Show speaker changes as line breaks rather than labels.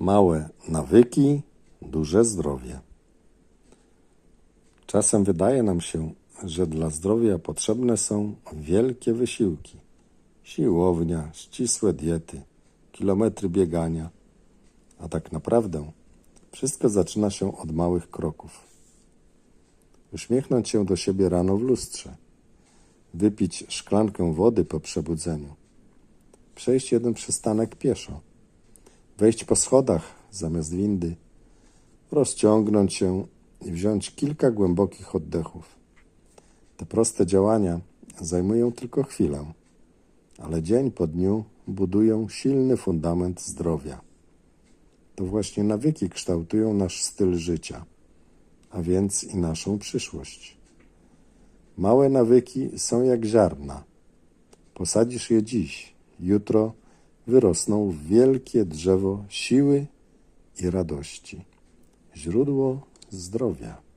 Małe nawyki, duże zdrowie. Czasem wydaje nam się, że dla zdrowia potrzebne są wielkie wysiłki. Siłownia, ścisłe diety, kilometry biegania. A tak naprawdę wszystko zaczyna się od małych kroków. Uśmiechnąć się do siebie rano w lustrze. Wypić szklankę wody po przebudzeniu. Przejść jeden przystanek pieszo. Wejść po schodach zamiast windy. Rozciągnąć się i wziąć kilka głębokich oddechów. Te proste działania zajmują tylko chwilę, ale dzień po dniu budują silny fundament zdrowia. To właśnie nawyki kształtują nasz styl życia, a więc i naszą przyszłość. Małe nawyki są jak ziarna. Posadzisz je dziś, jutro wyrosną wielkie drzewo siły i radości. Źródło zdrowia.